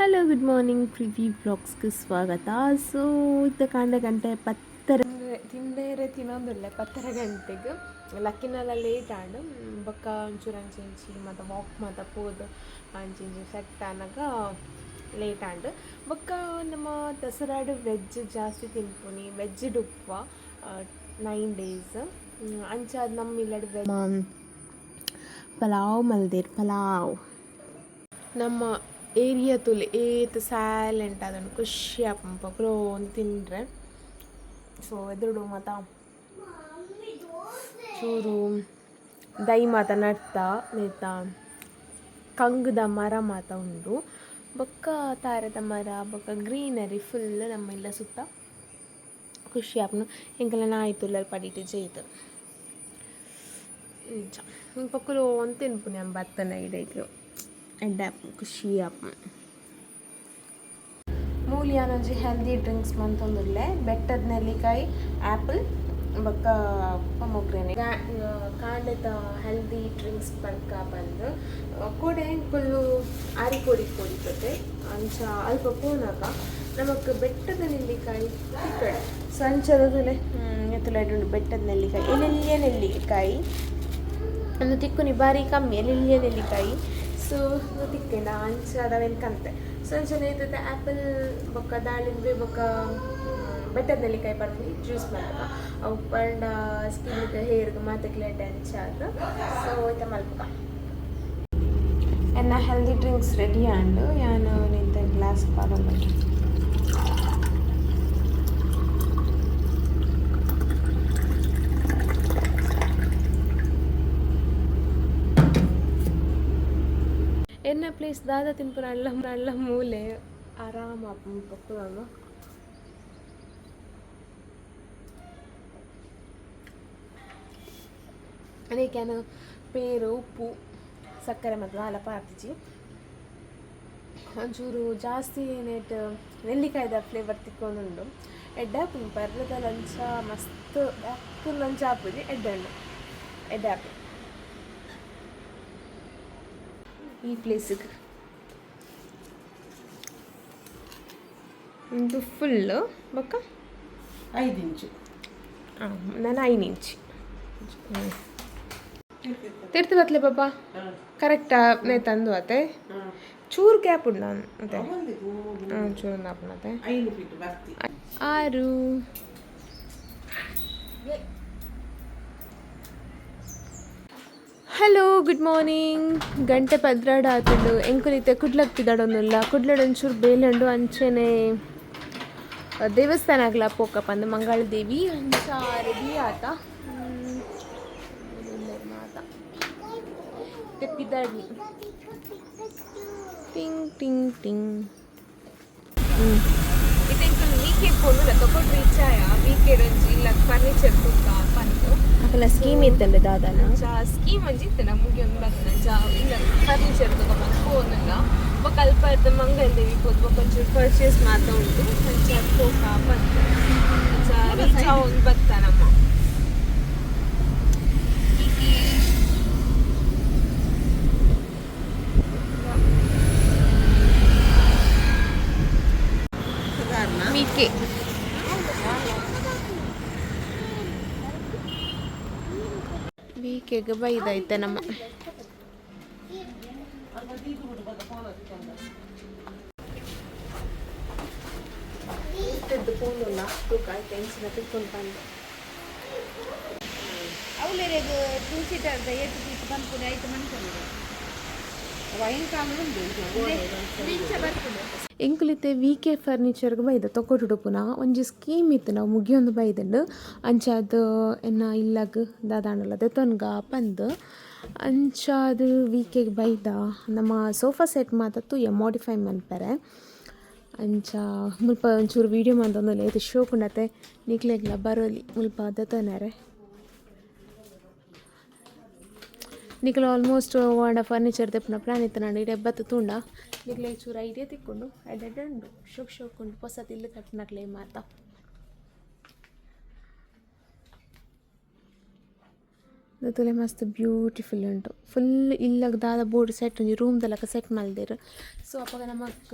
Hello good morning ಪ್ರಿವಿ ಬ್ಲಾಗ್ಸ್ಗೆ ಸ್ವಾಗತ. ಸೊ ಇದ್ದ ಕಾಂಡ ಗಂಟೆ ಪತ್ತರ ತಿಂಡೇರೆ ತಿನ್ನೋದಿಲ್ಲ ಪತ್ತರ ಗಂಟೆಗೆ. ಲಕ್ಕಿನಲ್ಲ ಲೇಟ್ ಆಂಡು. ಬೊಕ್ಕ ಒಂಚೂರು ಅಂಚಿ ಮತ್ತು ವಾಕ್ ಮತ್ತು ಪೋದು ಅಂಚಿ ಸೆಟ್ ಆನಾಗ ಲೇಟ್ ಆಂಡು. ಬೊಕ್ಕ ನಮ್ಮ ದಸರಾಡು ವೆಜ್ ಜಾಸ್ತಿ ತಿನ್ಪುನಿ. ವೆಜ್ ಡುಪ್ಪ ನೈನ್ ಡೇಸ್ ಅಂಚಾದ ನಮ್ಮ ಇಲ್ಲಡ್ ವೆಜ್ ಪಲಾವ್ ಮಲ್ದೇರ್ ಪಲಾವ್. ನಮ್ಮ ಏರಿಯಾ ತುಲೆ, ಏತ್ ಸೈಲೆಂಟ್ ಅದನ್ನು ಖುಷಿ ಆಪಂಪ ಕ್ಲೋನ್ ತಿಂದ್ರೆ. ಸೊ ಎದುರುಡು ಮತ ಚೂರು ದೈ ಮಾತ ನಡ್ತ, ನೇತ ಕಂಗದ ಮರ ಮಾತ ಉಂಡು. ಬೊಕ್ಕ ತಾರದ ಮರ, ಬೊಕ್ಕ ಗ್ರೀನರಿ ಫುಲ್ ನಮ್ಮ ಇಲ್ಲ ಸುತ್ತ ಖುಷಿ ಆಪನು ಎಂಕಲ್ಲ ನಾಯಿ ತುಲ್ಲರ್ ಪಡಿಟ್ಟು ಜೈತು. ನಿಜ ಪಕ್ಕಲು ಒಂದು ತಿನ್ಪು ನಮ್ಮ ಭತ್ತನ ಇಡೈತು ಎಡ್ಡೆ ಖುಷಿ ಆಪ ಮೂಲಿಯಾನೊಂಜಿ ಹೆಲ್ದಿ ಡ್ರಿಂಕ್ಸ್ ಮಂತೊಂದುಲ್ಲೆ ಬೆಟ್ಟದ ನೆಲ್ಲಿಕಾಯಿ ಆ್ಯಪಲ್ ಬಕ್ಕ ಮೊಗ್ರೇನೆ. ಕಾಂಡದ ಹೆಲ್ದಿ ಡ್ರಿಂಕ್ಸ್ ಬಂದ್ಕ ಬಂದು ಕೊಡೆ ಫುಲ್ಲು ಆರಿ ಕೊಡಿ ಕೊಡಿತದೆ ಅಂಚ ಅಲ್ಪ ಪೋನಾಗ ನಮಕ್ ಬೆಟ್ಟದ ನೆಲ್ಲಿಕಾಯಿ ತಿಕ್ಕಡೆ ಸಂಚದ ತುಲೆ ಎತ್ತುಲೈಡು ಬೆಟ್ಟದ ನೆಲ್ಲಿಕಾಯಿ ಎಲೆಲ್ಲಿಯ ನೆಲ್ಲಿಕಾಯಿ. ಒಂದು ತಿಕ್ಕುನಿ ಬಾರಿ ಕಮ್ಮಿ ಎಲೆಲ್ಲಿಯ ನೆಲ್ಲಿಕಾಯಿ. ಸೊ ತಿಕ್ಕೆಂಡ ಅಂಚ ಅದಾವೇನು ಕಂತೆ ಸೊ ಅಂಚನೆ ಇರ್ತದೆ ಆ್ಯಪಲ್ ಬೊಕ್ಕ ದಾಳಿಂಬೆ ಬೊಕ್ಕ ಬೆಟ್ಟದ ನೆಲ್ಲಿಕಾಯಿ ಬರ್ತೀನಿ ಜ್ಯೂಸ್ ಮಾಡ್ಬೇಕು ಅವು ಪಂಡ ಸ್ಕಿನ್ಗೆ ಹೇರ್ಗೆ ಮಾತಕ್ಲೆಟ್ ಅಂಚ ಅದು ಸೊ ಐತ ಮಲ್ಪ ಎನ್ನ ಹೆಲ್ದಿ ಡ್ರಿಂಕ್ಸ್ ರೆಡಿ ಆಂಡು ಯಾನು ನಿಂತ ಗ್ಲಾಸ್ ಪಾಡಲ್ಲ ಎನ್ನ ಪ್ಲೇಸ್, ದಾದ தின்பு ಅಲ್ಲ ಅಲ್ಲ ಮೂಲೆ. ಆರಾಮ ಪಕ್ಕುದಲ್ಲ ಅದಕ್ಕೆ ಪೇರು, ಉಪ್ಪು, ಸಕ್ಕರೆ ಮತ್ತು ಹಾಲ ಪಾರ್ತಿಜಿ ಒಂಚೂರು ಜಾಸ್ತಿ ನೆಟ್ ನೆಲ್ಲಿಕಾಯ್ದ ಫ್ಲೇವರ್ ತಿಕ್ಕೊಂಡುಂಡು ಎಡ್ಡೆ ಹಾಪುನಿ ಪರ್ರದ ಲಂಚ, ಮಸ್ತ್ ಅಪ್ಪು ಲಂಚ ಹಾಪುಜಿ ಎಡ್ಡೆ ಎಡ್ಡೆ ಈ ಪ್ಲೇಸಿಗೆ ಇದು ಫುಲ್ಲು ಬೊಕ್ಕ? ಐದು ಇಂಚು. ಹಾಂ ನಾನು ಐದು ಇಂಚ್. ತಿರ್ತಿ ಬತ್ಲೆ ಪಾಪ ಕರೆಕ್ಟಾ ನೇ ತಂದು ಅತ್ತೆ ಚೂರು ಗ್ಯಾಪ್ ಉಂಡು ಅತ್ತೆ ಹಾಂ ಚೂರು ಗ್ಯಾಪ್ ಅತ್ತೆ ಆರು. ಹಲೋ ಗುಡ್ ಮಾರ್ನಿಂಗ್ ಗಂಟೆ ಪದ್ರಾಡ ಆತುಂಡು. ಎಂಕುಲಿತೆ ಕುಡ್ಲಡ್ ಕುಡ್ಲಡೊಂಚೂರು ಬೇಲಂಡು ಅಂಚೆನೆ ದೇವಸ್ಥಾನ ಆಗ್ಲ ಪೋಕಪ್ಪ ಅಂದ್ರೆ ಮಂಗಳ ದೇವಿ ಅಂಚ ರೆಡಿ ಆತ. ಟಿಂಗ್ ಟಿಂಗ್ ಟಿಂಗ್. ಹ್ಞೂ ಇದೆಂಕಲ್ ವೀಕೆಂಡ್ ಕೊಡುಲ್ಲ ತಗೊಂಡು ರೀಚ್ ಆಯ ವೀಕೆಂಡ್ ಒಂಜಿ ಇಲ್ಲ ಫರ್ನಿಚರ್ ತುಕ್ಕ ಪಂತು ಅಕಲ ಸ್ಕೀಮ್ ಇತ್ತಂಡೆ ದಾದಾನ ಸ್ಕೀಮ್ ಒಂಜಿ ಇತ್ತು ನಮಗೆ ಒಂದು ಬರ್ತದೆ ಜಾ ಇಲ್ಲ ಫರ್ನಿಚರ್ ತಗೊಂಬಂದು ಫೋನಲ್ಲ ಬೊಕ್ಕ ಅಲ್ಪ ಇದ್ದ ಮಂಗಲ್ ದೇವಿ ಹೋದ್ ಬೊಕ್ಕ ಒಂಚೂರು ಪರ್ಚೇಸ್ ಮಾತ ಉಂಟು ಅಂಚ ಪೋಕ ಪಂತು ಅಂಚ ರೀಚ್ ಒಂದು ಬತ್ತ ನಮ್ಮ ಮೀಕೆ ಇದೈತೆ ಬೈದೈತೆ ನಮ್ಮ. ಇಷ್ಟದ್ದು ಫೋನುಲ್ಲ ತೂಕ ಟೆನ್ಷನ್ ತಿಳ್ಕೊಂಡು ಬಂದು ಅವಲೇರೆಗ್ ಟೂ ಸೀಟರ್ ಏಟ್ ಸೀಟ್ ಬಂದ್ಕೊಂಡು ಐದು ಮನ್ಕೊಂಡು ಎಂಕುಲಿತೆ ವಿ ಕೆ ಫರ್ನಿಚರ್ಗೆ ಬೈದ ತೊಗೊಟ್ಟು ಪುನ ಒಂಜಿ ಸ್ಕೀಮ್ ಇತ್ತು, ನಾವು ಮುಗಿಯೊಂದು ಬೈದಂಡು. ಅಂಚಾದ ಎನ್ನ ಇಲ್ಲಗ್ ದಾದಾಂಡಲ ದೆತೊನ್ಗ ಪಂದ್. ಅಂಚಾದ ವಿ ಕೆಗೆ ಬೈದ, ನಮ್ಮ ಸೋಫಾ ಸೆಟ್ ಮಾತತ್ತು ಎ ಮಾಡಿಫೈ ಮನ್ಪರೆ ಅಂಚ ಮುಲ್ಪ ಒಂಚೂರು ವೀಡಿಯೋ ಮಾಡ್ದೊಂದು ಶೋ ಕುಂಡತೆ. ನಿಕ್ಲೆಗ್ಲ ಬರೋಲಿ, ಮುಲ್ಪ ದೆತೊನೆರೆ ನಿಕ್ಲ ಆಲ್ಮೋಸ್ಟ್ ವಾಂಡ ಫರ್ನಿಚರ್ ತೆಪ್ಪನ ಪ್ಲಾನ್ ಇತ್ತು ನಾನು. ಇಡೆ ಬತ್ತು ತುಂಡ. ನಿಕ್ಲೆ ಚೂರು ಐಡಿಯಾ ತಿಕ್ಕೊಂಡು ಎಡ್ಡೆ ಶೋಕ್ ಶೋಕೊಂಡು ಉಂಡು ಹೊಸ ತಿಲ್ಲು ಕಟ್ನಕ್ಲೆ ಮಾತ. ತುಲೆ ಮಸ್ತ್ ಬ್ಯೂಟಿಫುಲ್ ಉಂಟು. ಫುಲ್ ಇಲ್ಲಗ ದಾದ ಬೋರ್ಡ್ ಸೆಟ್ ಉಂಜಿ ರೂಮ್ದಲ್ಲಕ ಸೆಟ್ ಮಲ್ದೆರ್ ಸೊ ಅಪ್ಪಾಗ ನಮಕ್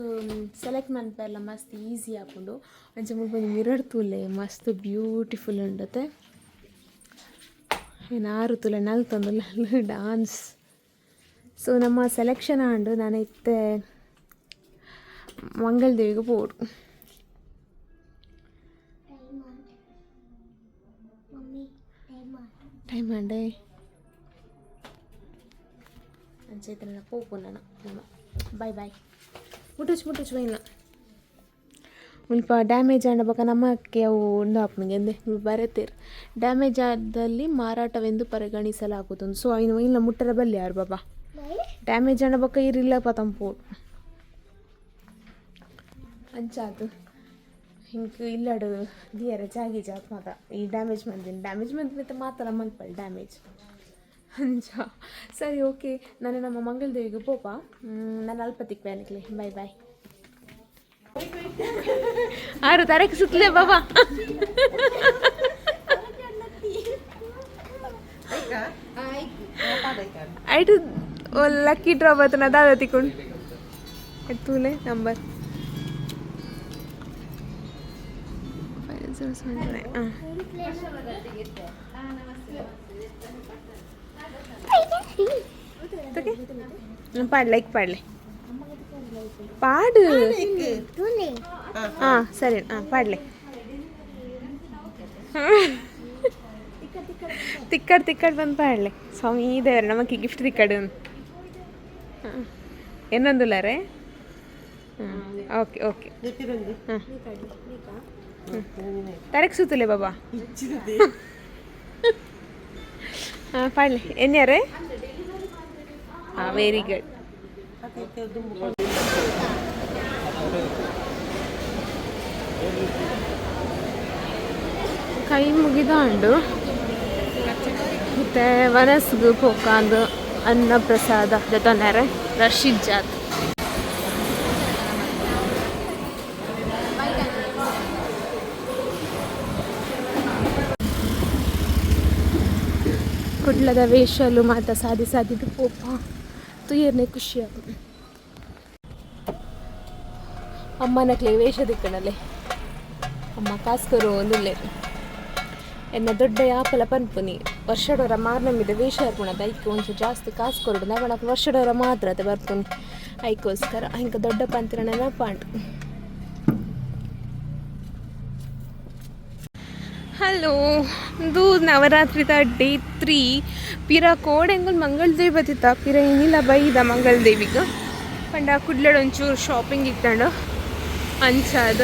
ಸೆಲೆಕ್ಟ್ ಮನ್ಪೆಲ್ಲ ಮಸ್ತ್ ಈಸಿ ಆಪುಂಡು ಅಂಚ ಮುಗಿದು ಮಿರರ್ ತೂಲೆ ಮಸ್ತ್ ಬ್ಯೂಟಿಫುಲ್ ಉಂಡತೆ. ಏನು ಆರು ತುಲೆ ನಲ್ತೊಂದು ಡಾನ್ಸ್ ಸೊ ನಮ್ಮ ಸೆಲೆಕ್ಷನ್ ಆಂಡು ನಾನು ಇತ್ತೆ ಮಂಗಲ್ದೇವಿಗೆ ಪೋಡು. ಟೈಮ್ ಅಂಡೆ ಅಂಚೈತನ ಪೋಪು ನಾನು. ಬಾಯ್ ಬಾಯ್ ಮುಟ್ಟುಚ್ ಮುಟ್ಟುಚ್ ಬೈನ ಮುಲ್ಪ ಡ್ಯಾಮೇಜ್ ಆಂಡ ಬಕ ನಮ್ಮಕ್ಕೆ ಅವು ಒಂದು ಆಪನಿಗೆ ಎಂದೆ ಬರತ್ತೇರು ಡ್ಯಾಮೇಜ್ ಆದಲ್ಲಿ ಮಾರಾಟವೆಂದು ಪರಿಗಣಿಸಲಾಗುತ್ತದೆ. ಸೊ ಐನು ಇಲ್ಲ ಮುಟ್ಟರ ಬಲ್ಲಿ ಯಾರು ಬಾಬಾ ಡ್ಯಾಮೇಜ್ ಆಂಡ ಬಕ ಇರಿಲ್ಲ ಪತಂಪು ಅಂಚಾದು ಹಿಂಗೆ ಇಲ್ಲಡು, ದಿಯರ ಜಾಗಿ ಜಾತ್ ಮಾತ. ಈ ಡ್ಯಾಮೇಜ್ ಮಂದಿನ. ಡ್ಯಾಮೇಜ್ ಮಂದಿನ ಮಾತ್ರ ಮಲ್ಪಲ್ ಡ್ಯಾಮೇಜ್ ಅಂಚ. ಸರಿ ಓಕೆ ನಾನು ನಮ್ಮ ಮಂಗಳದೇವಿಗೆ ಪೋಪ ನಾನು ಅಲ್ಪತಿಕ್ವೆ ಅನ್ಕಲಿ ಬಾಯ್ ಬಾಯ್ ಆರು ತರಕ್ಕೆ ಸುತ್ತಲೇ ಬಾಬಾ ಆಯ್ತಾ ಆಯ್ತು ಲಕ್ಕಿ ಡ್ರಾ ಬರ್ತನ ದಾದ ತಿಕ್ಕೊಂಡು ತೂಲೆ ನಂಬರ್ ಹಾಂ ಪಾಡ್ ಪಾಡು. ಹಾಂ ಸರಿ. ಹಾಂ ಪಾಡ್ಲೆ. ತಿಕ್ಕಡ್ ತಿಕ್ಕಡ್ ಬಂದು ಪಾಡ್ಲೆ. ಸ್ವಾಮಿ ದೇವ್ರೆ ನಮಗೆ ಗಿಫ್ಟ್ ತಿಕ್ಕಡು ಹಾಂ. ಏನೊಂದುಲ್ಲರೆ ಹಾಂ ಓಕೆ ಓಕೆ. ಹಾಂ. ತರಕ್ ಸುತ್ತಲೆ ಬಾಬಾ. ಹಾಂ ಪಾಡ್ಲೆ. ಎನ್ಯಾರೆ? ಹಾಂ ವೆರಿ ಗುಡ್ ಕೈ ಮುಗಿದಾಂಡು. ಮತ್ತೆ ವನಸ್ಗು ಪೋಕಾಂದು ಅನ್ನ ಪ್ರಸಾದ ಜೊತೆ ರಶೀದ್ ಜಾತ್. ಕುಡ್ಲದ ವೇಷಲು ಮಾತ ಸಾದಿ ಸಾಧಿದ್ದು ಪೋಪ. ತುಯರ್ನೆ ಖುಷಿ ಅಮ್ಮನ ಅಮ್ಮನಕ್ಲೆ ವೇಷ ಅಮ್ಮ ಕಾಸ್ಕರು ಒಂದುಲ್ಲೆ. ಎನ್ನ ದೊಡ್ಡ ಆಪಲ ಪನ್ಪುನಿ ವರ್ಷಡೋರ ಮಾರ್ನಮಿದ ವೇಷ ಅರ್ಪುಣದ ಐಕ್ ಒಂಚು ಜಾಸ್ತಿ ಕಾಸು ಕೊರಡು ನವಣಕ್ ವರ್ಷಡೋರ ಮಾತ್ರ ಅದು ಬರ್ಪುನಿ ಐಕೋಸ್ಕರ ಹಿಂಗೆ ದೊಡ್ಡ ಪಂತಿರ ನೆನಪಾಂಡು ಹಲೋ, ಇದು ನವರಾತ್ರಿ ಡೇ ತ್ರೀ. ಪಿರ ಕೋಡೆಂಗಲ್ ಮಂಗಳದೇವಿ ಬತ್ತಿತ್ತ ಪಿರ ಏನಿಲ್ಲ ಬೈದ ಮಂಗಳದೇವಿಗೆ? ಪಂಡ ಕುಡ್ಲಡ್ ಒಂಚೂರು ಶಾಪಿಂಗ್ ಇತ್ತಂಡು ಅಂಚಾದ.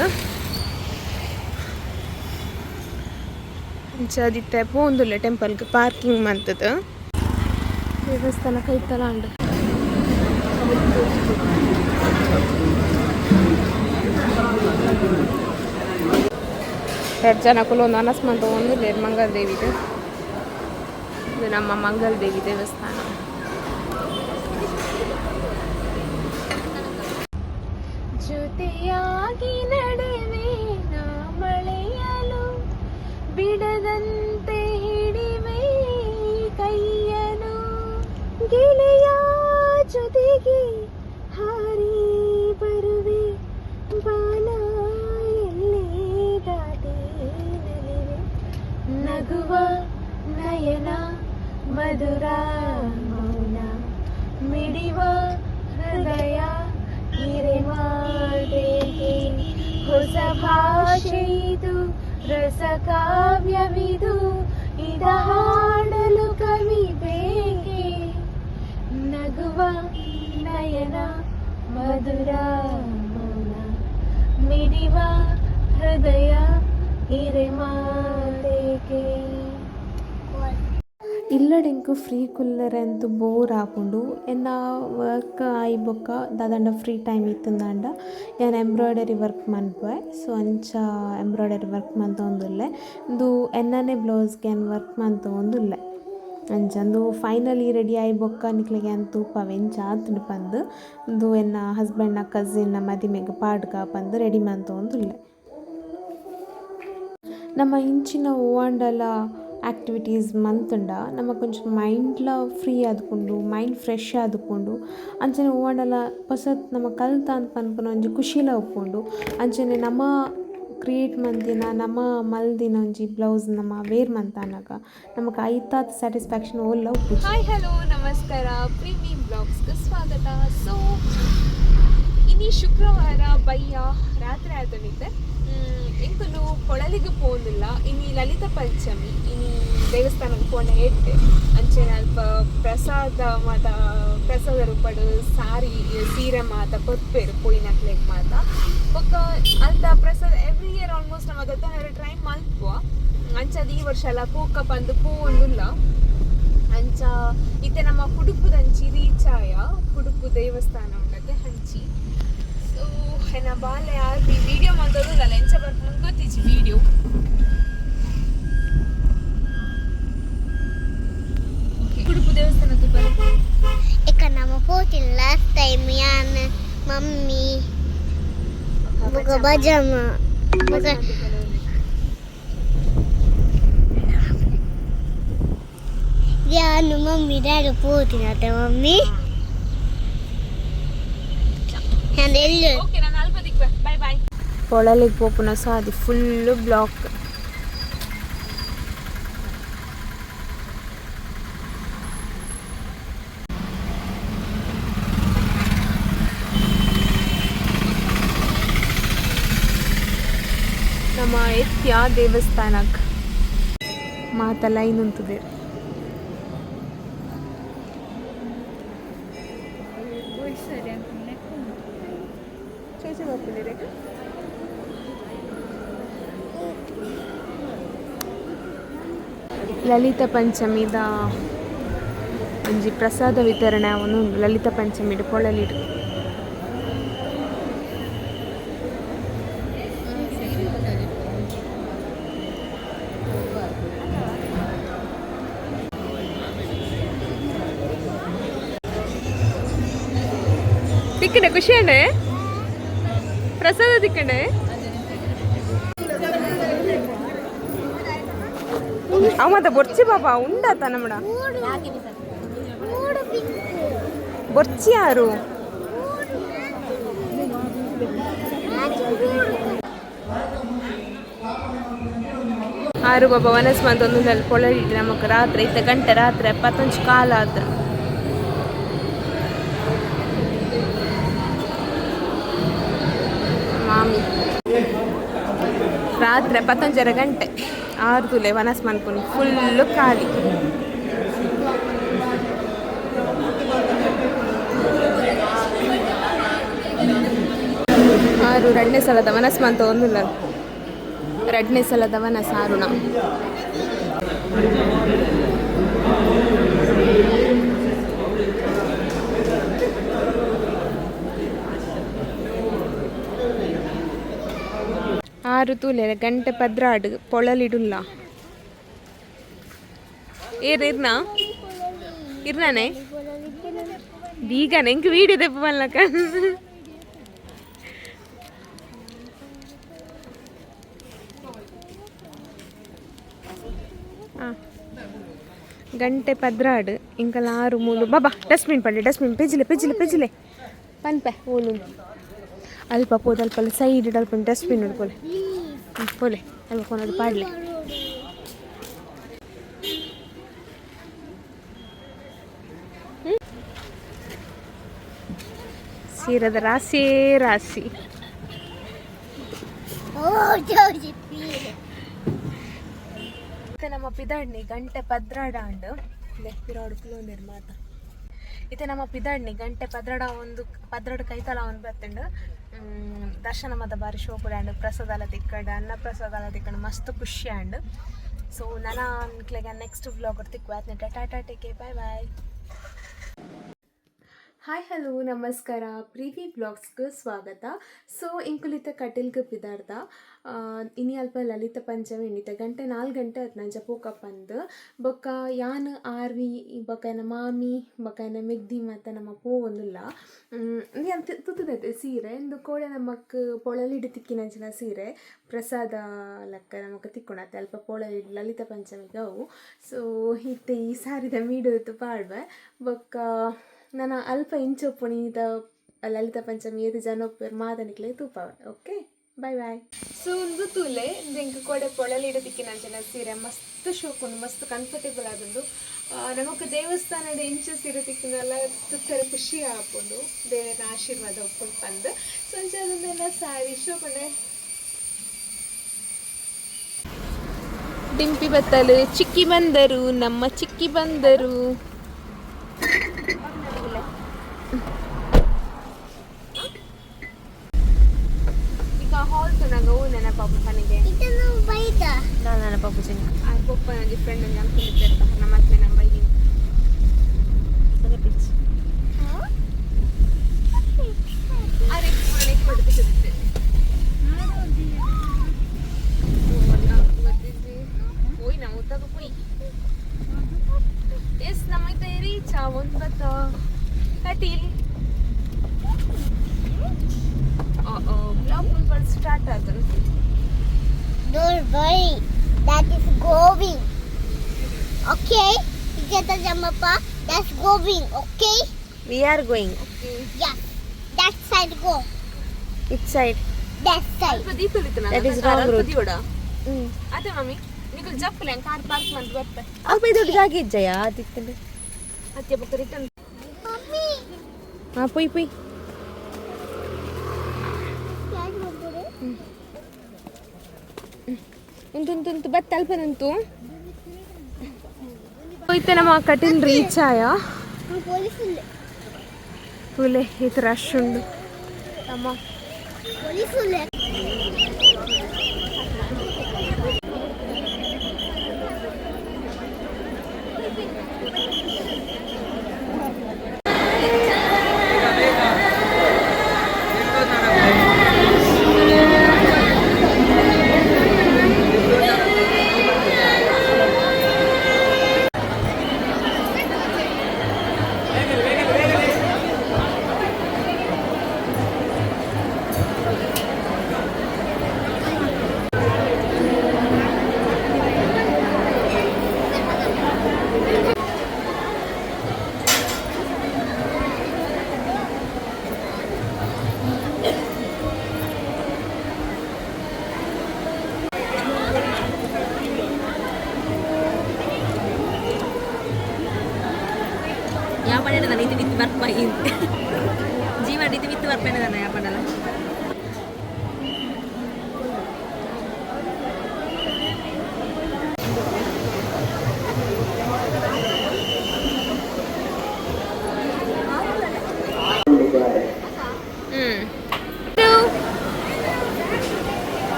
ಅಂಚಾದಿತ್ತೆ ಪೋಂದುಲ್ಲೆ ಟೆಂಪಲ್ಗೆ ಪಾರ್ಕಿಂಗ್ ಮಂತದ ದೇವಸ್ಥಾನ ಕೈತಲ ಉಂಡು ಎರಡು ಜನ ಕುಲೊಂದು ಅನಸ್ಮಂತ ಒಂದು ಮಂಗಲ ದೇವಿದು ಇದು. ನಮ್ಮ ಮಂಗಲ ದೇವಿ ದೇವಸ್ಥಾನ. ಜೊತೆಯಾಗಿ ನಡೆವೆ ನಾ ಮಳೆಯಲು ಬಿಡದಂತೆ ಹಿಡಿವೆ ಕೈಯನು. ಗೆಳೆಯ ಜೊತೆಗೆ ಹಾರಿ ಬರುವೆ. ಬಾಲ ಎಲ್ಲೇ ನಗುವ ನಯನ ಮಧುರ ಮೌನ. ಮಿಡಿವ ಹೃದಯ ಹಿರೇಮಾದೇಗೆ ಹೊಸ ಭಾಷೆ ಇದು. ರಸ ಕಾವ್ಯವಿದು ಇದ ಹಾಡಲು ಕವಿ ಬೇಕೆ? ನಗುವ ನಯನ ಮಧುರ ಮೌನ ಮಿಡಿವ ಹೃದಯ ಇರೆ ಹಿರೇಮಾದೇಗೆ ಇಲ್ಲಡೆಂಕು ಫ್ರೀ ಕುಲ್ಲರೆಂದು ಬೋರ್ ಆಪುಂಡು ಎನ್ನ ವರ್ಕ್ ಆಯಿ ಬೊಕ್ಕ ದಾದಂಡ ಫ್ರೀ ಟೈಮ್ ಇತ್ತಂದಾಂಡ ಯಾನ್ ಎಂಬ್ರಾಯ್ಡರಿ ವರ್ಕ್ ಮನ್ಪುವೆ ಸೊ ಅಂಚ ಎಂಬ್ರಾಯ್ಡರಿ ವರ್ಕ್ ಮಂತೊಂದುಲ್ಲೆ ಇಂದು ಎನ್ನನೆ ಬ್ಲೌಸ್ಗೆ ಏನು ವರ್ಕ್ ಮಂತೊಂದುಲ್ಲೆ ಅಂಚಂದು ಫೈನಲಿ ರೆಡಿ ಆಯಿ ಬೊಕ್ಕ ನಿಕ್ಲಿಗೆ ಅಂತ ಪವೆಂಚ ಆತುಂಡು ಪಂದು ಇಂದು ಎನ್ನ ಹಸ್ಬೆಂಡ್ನ ಕಸಿನ್ನ ಮದಿಮೆಗೆ ಪಾಡ್ಗ ಪಂದು ರೆಡಿ ಮಂತೊಂದುಲ್ಲೆ ನಮ್ಮ ಇಂಚಿನ ಓವಾಂಡಲ ಆ್ಯಕ್ಟಿವಿಟೀಸ್ ಮಂತುಂಡ, ನಮಗೆ ಮೈಂಡ್ ಮೈಂಡ್ಲ ಫ್ರೀ ಆದ್ಕೊಂಡು ಮೈಂಡ್ ಫ್ರೆಶ್ ಆದ್ಕೊಂಡು, ಅಂಚನೆ ಓಡಲ ಹೊಸತ್ ನಮ್ಮ ಕಲ್ತ ಅಂತ ಪನ್ಪುನ ಒಂಜಿ ಖುಷಿಲ ಉಪ್ಪುಂಡು ಅಂಚನೆ ನಮ್ಮ ಕ್ರಿಯೇಟ್ ಮಂತಿನ ನಮ್ಮ ಮಲ್ದಿನ ಒಂಜಿ ಬ್ಲೌಸ್ ನಮ್ಮ ವೇರ್ ಮಂತಾನಗ ನಮಗೆ ಐತಾದ ಸ್ಯಾಟಿಸ್ಫ್ಯಾಕ್ಷನ್ ಓಲ್ಲ ಹಾಯ್ ಹಲೋ ನಮಸ್ಕಾರ. ಪ್ರೀಮಿ ಬ್ಲಾಗ್ಸ್ಗೆ ಸ್ವಾಗತ. ಸೊ ಇನಿ ಶುಕ್ರವಾರ ಬಯ್ಯ ರಾತ್ರಿ ಆತನಿದ್ದೆ ಇಂಕುಲು ಕೊಳಲಿಗೆ ಪೋಂದಿಲ್ಲ. ಇನಿ ಲಲಿತ ಪಂಚಮಿ ಇನಿ ದೇವಸ್ಥಾನಕ್ಕೆ ಪೋಂಡ ಎಟ್ಟೆ. ಅಂಚೆನ ಅಲ್ಪ ಪ್ರಸಾದ ಮಾತ, ಪ್ರಸಾದ ರೂಪಡು, ಸಾರಿ, ಸೀರೆ ಮಾತ, ಕೊತ್ಪೇರು ಪೋಯಿನಕ್ಲೆಗ್ ಮಾತ. ಬೊಕ್ಕ ಅಂತ ಪ್ರಸಾದ ಎವ್ರಿ ಇಯರ್ ಆಲ್ಮೋಸ್ಟ್ ನಮ್ಮ ದತ್ತ ಟ್ರೈ ಮಲ್ಪುವ ಅಂಚದ ಈ ವರ್ಷ ಎಲ್ಲ ಪೂಕ ಬಂದು ಪೂ ಒಂದುಲ್ಲ ಅಂಚ, ಇತ್ತೆ ನಮ್ಮ ಕುಡುಪುದಂಚಿ ರೀಚಾಯ, ಕುಡುಪು ದೇವಸ್ಥಾನ. ಸೊ ಹೆನ ಬಾಲೆ ಆರ್ತಿ ವಿಡಿಯೋ ಮಂದದು ನಾನು ಎಂಚ ಬರ್ಕೊಂಡು ಗೊತ್ತಿಚ್ಚಿ ವಿಡಿಯೋ ಕುಡುಪು ದೇವಸ್ಥಾನದ್ದು ಬರ Ik kan naar mijn foto last time Jan, mami, buka pajama. Buka Jan, mami, daar de foto naar mami. En ನಾನು ಬಾಯ್ ಕೊಳಲಿಗೆ ಪೋಪುನ. ಸಹ ಅದು ಫುಲ್ಲು ಬ್ಲಾಕ್ ನಮ್ಮ ಲೈನ್ ಲಲಿತ ಪಂಚಮಿದ ಒಂಜಿ ಪ್ರಸಾದ ವಿತರಣೆ ಅವನು ಲಲಿತ ಪಂಚಮಿಡು ಪೊಳಲಿ ತಿಕ್ಕಂಡೆ ಖುಷಿ ಅಂಡೆ ಪ್ರಸಾದ ತಿಕ್ಕಂಡೆ ಅವ ಬೊರ್ಚಿ ಬಾಬಾ ಉಂಡಾತ ನಮ್ಮಡ ಬೊರ್ಚಿ ಯಾರು? ಆರು ಬಾಬಾ ವನಸ್ ಮಂತ್ ಒಂದು ಪೊಳಲಿ ನಮಗೆ ರಾತ್ರಿ ಇತ್ತ ಗಂಟೆ ರಾತ್ರಿ ಎಪ್ಪತ್ತೊಂದು ಕಾಲ ಆತ. ಮಾಮಿ. ರಾತ್ರಿ ಎಪ್ಪತ್ತೊಂಜರ ಗಂಟೆ. ಆರು ತುಲೆ ವನಸ್ ಮನ್ಪುನಿ ಫುಲ್ಲು ಖಾಲಿ. ಆರು ಎರಡನೇ ಸಲದ ವನಸ್ ಮಂತ ಒಂದಿಲ್ಲ. ಎರಡನೇ ಸಲದ ವನಸ್ ಆರು ನಾವು ಆರು ತೂಲೆ ಗಂಟೆ ಪದ್ರಾಡು ಪೊಳಲಿಡುಲ್ಲ ಏರ್ ಇರ್ನ ಇರ್ನಾನೆ ಬೀಗನೆ ಇಂಕ ವೀಡಿಯೋ ದೆಪ್ಪ ಮಲ್ಲಕ ಆ. ಗಂಟೆ ಪದ್ರಾಡು ಇಂಕಲ ಆರು ಮೂಲು ಬಾಬಾ ಡಸ್ಟ್ಬಿನ್ ಪಂಡೆ ಡಸ್ಟ್ಬಿನ್ ಪೆಜಿಲೆ ಪೆಜಿಲೆ ಪೆಜಿಲೆ ಪನ್ಪೆ ಓಲು ಅಲ್ಪ ಪೋದು ಅಲ್ಪ ಸೈಡ್ ಅಲ್ಪ ಹಿಡ್ಕೊಲೆ ಪೋಲೆ ಅಲ್ಪ ಕೊನೋದು ಪಾಡ್ಲೆ. ಸೀರದ ರಾಶಿ ರಾಶಿ. ಮತ್ತೆ ನಮ್ಮ ಪಿದಾಡ್ನಿ ಗಂಟೆ ಪದ್ರಾಡ ಅಂಡ್ ಪಿರಾಡು ಕುಲೋಂದಿರ್ ಮಾತ ಇತ್ತೆ ನಮ್ಮ ಪಿದಾಡ್ನಿ, ಗಂಟೆ ಪದ್ರಡ ಒಂದು ಪದ್ರಡ ಕೈತಲ ಒಂದು ಬತ್ತಂಡು ದರ್ಶನ ಮತ ಬಾರಿ ಶೋಕುಡ ಅಂಡ್ ಪ್ರಸಾದಾಲ ತಿಕ್ಕಂಡು, ಅನ್ನ ಪ್ರಸಾದಾಲ ತಿಕ್ಕಂಡು, ಮಸ್ತ್ ಖುಷಿ ಆಂಡ್ ಸೊ ನನ್ನ ಅನ್ಕ್ಲೆಗೆ ನೆಕ್ಸ್ಟ್ ವ್ಲಾಗ್ ತಿಕ್ಕು ಆತ್ನೆ Tata take bye bye hi hello ನಮಸ್ಕಾರ. ಪ್ರೀತಿ ಬ್ಲಾಗ್ಸ್ಗೆ ಸ್ವಾಗತ. ಸೊ ಇಂಕುಲಿತ ಕಟೀಲ್ಗೆ ಪಿದಾರ್ದ ಇನಿ ಅಲ್ಪ ಲಲಿತ ಪಂಚಮಿ ಎಣ್ಣಿತ ಗಂಟೆ ನಾಲ್ಕು ಗಂಟೆ ಅದು ಪೋಕ ಪಂದ್. ಬೊಕ್ಕ ಯಾನ್ ಆರ್ವಿ, ಬೊಕ್ಕ ನಮ್ಮ ಮಾಮಿ, ಬೊಕ್ಕ ನಮ್ಮ ಮೆಗ್ದಿ ಮತ್ತು ನಮ್ಮ ಪೋ ಒಂದಿಲ್ಲ. ಅಂತ ತುತ್ತದೈತೆ ಸೀರೆ. ಇಂದು ಕೋಡೆ ನಮಕ್ ಪೊಳಲಿಡು ತಿಕ್ಕಿನಂಚಿನ ಸೀರೆ. ಪ್ರಸಾದ ಲೆಕ್ಕ ನಮಗೆ ತಿಕ್ಕೊಣತ್ತೆ. ಅಲ್ಪ ಪೊಳಲಿಡು ಲಲಿತ ಪಂಚಮಿಗೆ ಅವು. ಸೊ ಇತ್ತೆ ಈ ಸಾರಿದ ಮೀಡು ಪಾಡ್ವೆ. ಬೊಕ್ಕ ನಾನು ಅಲ್ಪ ಇಂಚೊಪ್ಪುಣಿದ ಲಲಿತ ಪಂಚಮಿ ಏದು ಜನೊಪ್ಪರು ಮಾದನಿಕ್ಲೆ ತೂಪ ಓಕೆ ಬಾಯ್ ಬಾಯ್ ಸೊ ಒಂದು ತುಲೆ ದೆಂಕ್ ಕೊಡೆ ಪೊಳಲಿಡೋದಕ್ಕೆ ನಂಜನ ಸೀರೆ ಮಸ್ತ್ ಶೋಕುಂಡು ಮಸ್ತ್ ಕಂಫರ್ಟೇಬಲ್ ಆದೊಂದು. ನಮಗೆ ದೇವಸ್ಥಾನದ ಇಂಚು ಸೀರೆ ತಿಕ್ಕಿನೆಲ್ಲ ತುತ್ತರ ಖುಷಿ ಆಪುಂಡು ದೇವರ ಆಶೀರ್ವಾದ ಒಪ್ಕೊಂಡು ಬಂದು ಸೊ ಅದನ್ನೆಲ್ಲ ಸಾರಿ ಶೋಕೊಂಡೆ. ಡಿಂಪಿ ಬತ್ತಲು ಚಿಕ್ಕಿ ಬಂದರು ನಮ್ಮ ಚಿಕ್ಕಿ ಬಂದರು. ನಾನು ಪಾಪು ಚಿಂಗ್ ಆ ಪಪ್ಪ ನನ್ನ ಫ್ರೆಂಡ್ ನಂಗೆ ಅಂದ್ಕೊಂಡಿದ್ದೆ ನಮ್ಮ ಅತ್ತೆ ನಮ್ಮ ಬೈದಿನಿ ಅರೆ ಮನೆಗೆ ಕೊಡ್ತಿದ್ದೆ ಹೋಯ್ ನಾವು ತಗೋ ಹೋಯ್ ಎಸ್ ನಮ್ಮೈತೆ ರೀಚ ಒಂಬತ್ತ ಕಟೀಲ್ ಬ್ಲಾಗ್ ಮುಂದ್ಬಾರ್ದು ಸ್ಟಾರ್ಟ್ ಆಯ್ತು Don't worry, that is going. Okay? Ikata Jamapa, that's going, okay? We are going Yes. That side go. It side That side. ಅಲ್ಪ ದೀಪಲಿತ್ತು That is wrong route. ದಿವಡ ಅದೇ ಮಮ್ಮಿ ನಿಖಲ್ ಜಪ್ಪಲೆ ಕಾರ್ ಪಾರ್ಕ್ ಮಾಡಿ ಬರ್ತೆ ಅಲ್ಪ ಇದು ದೊಡ್ಡ ಜಾಗ ಇಜ್ಜಯ ಆದಿತ್ತಂದ್ರೆ ಅತ್ತೆ ಬಕ್ಕ ರಿಟರ್ನ್ Mommy. ಹಾಂ ಪುಯ್ ಪುಯ್ ಯಾರು ಹೋಗ್ತಾರೆ? ಉಂಟು ಬತ್ ಉಂಟು ಹೋಯ್ತು ನಮ್ಮ ಕಟಿನ್ ರೀಚ್ ಆಯ ಆ ಪೊಲೀಸ್ ಇಲ್ಲೇ. ತುಲೆ ಇದು ರಶ್ ಉಂಡು ಅಮ್ಮ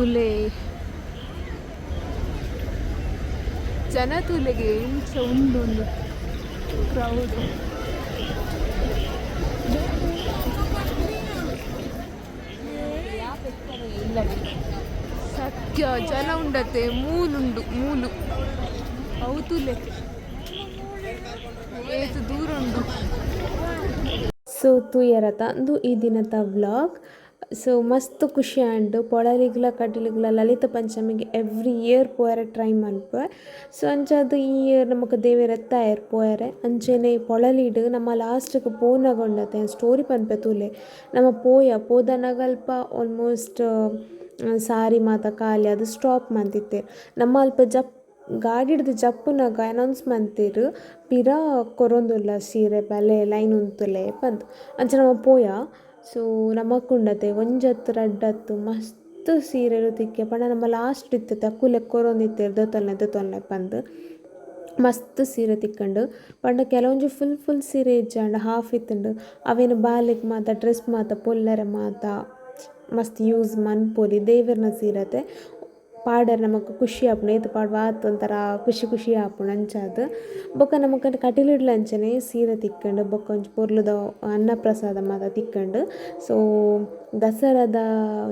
ಒಂದು ತುಲೆ ಜನ ತುಲೆಗೆ ಉಂಡು ಒಂದು ಕ್ರೌಡ್ ಸತ್ಯ, ಜನ ಉಂಡತೆ ಮೂಲುಂಡು ಮೂಲು. ಅವತುಲೆ ಏತು ದೂರ ಉಂಡು. ಸೊ ತಂದು ಈ ದಿನದ ವ್ಲಾಗ್ ಸೊ ಮಸ್ತ್ ಖುಷಿ ಆಂಡ್ ಪೊಳಲಿಗ್ಲ ಕಡಲಿಗ್ಲ, ಲಲಿತ ಪಂಚಮಿಗೆ ಎವ್ರಿ ಇಯರ್ ಪೋಯರೆ ಟ್ರೈ ಮನ್ಪುವೆ ಸೊ ಅಂಚಾದ ಈ ಇಯರ್ ನಮಕ್ ದೇವೆರ್ ಎತ್ತಾಯರ್ ಪೋಯರೆ ಅಂಚೆನೆ ಪೊಳಲಿಡ್ ನಮ್ಮ ಲಾಸ್ಟ್ಗೆ ಪೋನಗೊಂಡತೆ ಸ್ಟೋರಿ ಪನ್ಪೆ ತೂಲೆ. ನಮ್ಮ ಪೋಯ ಪೋದನಗಲ್ಪ ಆಲ್ಮೋಸ್ಟ್ ಸಾರಿ ಮಾತ, ಕಾಲಿ ಅದು ಸ್ಟಾಪ್ ಮಂತಿತ್ತೆ. ನಮ್ಮ ಅಲ್ಪ ಜಪ್, ಗಾಡಿಡ್ದು ಜಪ್ಪುನಾಗ ಅನೌನ್ಸ್ ಮಂತಿರು, ಪಿರ ಕೊರೊಂದುಲ್ಲ ಸೀರೆ, ಬಲೆ, ಲೈನ್ ಉಂತುಲೆ ಪಂದ್. ಅಂಚೆ ನಮ್ಮ ಪೋಯ ಸೊ ನಮಕುಂಡತೆ ಒಂಜತ್ತು ರಡ್ಡತ್ತು, ಮಸ್ತ್ ಸೀರೆಲು ತಿಕ್ಕೆ ಪಂಡ ನಮ್ಮ ಲಾಸ್ಟ್ ಇತ್ತು ತಕ್ಕುಲೆ ಕೊರೊಂದಿತ್ತೇರು ದೊತ್ತಲ್ನೆ ದೊತ್ತಲ್ನೆ ಪಂದ್. ಮಸ್ತ್ ಸೀರೆ ತಿಕ್ಕಂಡು. ಪಂಡ ಕೆಲವೊಂಜಿ ಫುಲ್ ಫುಲ್ ಸೀರೆ ಇಜ್ಜಾಂಡ ಹಾಫ್ ಇತ್ತುಂಡು. ಅವೇನು ಬಾಲೆಗ್ ಮಾತ ಡ್ರೆಸ್ ಮಾತ, ಪೊಲ್ಲರೆ ಮಾತ, ಮಸ್ತ್ ಯೂಸ್ ಮನ್ಪೊಲಿ ದೇವೆರ್ನ ಸೀರೆತೆ ಪಾಡರೆ ನಮಕ್ ಖುಷಿ ಆಪುಂಡು ಏತ್ ಪಾಡ್ ಒಂಥರ ಖುಷಿ ಖುಷಿ ಆಪುಂಡು ಅಂಚಾದ್. ಬೊಕ ನಮಕ್ ಕಟಿಲಿಡ್ಲ ಅಂಚನೆ, ಸೀರೆ ತಿಕ್ಕಂಡು, ಬೊಕ ಒಂಜಿ ಪೊರ್ಲುದ ಅನ್ನ ಪ್ರಸಾದ ಮಾತ ತಿಕ್ಕಂಡು. ಸೋ, ದಸರಾದ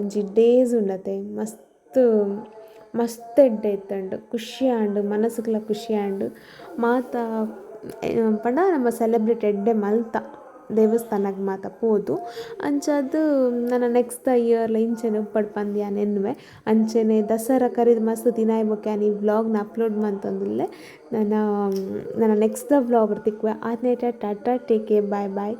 ಒಂಜಿ ಡೇಸ್ ಉಂಡತೆ. ಮಸ್ತ್ ಮಸ್ತ್ ಎಡ್ಡೆ ಇತ್ತಂಡು ಖುಷಿ ಆಂಡ್ ಮನಸ್ಸುಗ್ಲ ಖುಷಿ ಆಂಡ್. ಮಾತ ಪಂಡ ನಮ್ಮ ಸೆಲೆಬ್ರೇಟ್ ಎಡ್ಡೆ ಮಲ್ತ. ದೇವಸ್ಥಾನಗ್ ಮಾತ್ರ ಪೋದು ಅಂಚದು ನನ್ನ ನೆಕ್ಸ್ಟ್ ಇಯರ್ ಇಂಚೆನೆ ಉಪ್ಪಡ್ ಪಂದ್ಯ ನೆನ್ವೆ ಅಂಚೆನೆ ದಸರಾ ಕರೀದ ಮಸ್ತ್ ದಿನಾಯ್ ಇವಕ್ಕೆ ಈ ವ್ಲಾಗ್ನ ಅಪ್ಲೋಡ್ ಮಂತೊಂದುಲ್ಲೆ ನನ್ನ ನನ್ನ ನೆಕ್ಸ್ಟ್ ವ್ಲಾಗ್ ತಿಕ್ವೆ ಆತ್ನೇಟ ಟಾಟಾ ಟೇಕ್ ಕೇರ್ ಬಾಯ್ ಬಾಯ್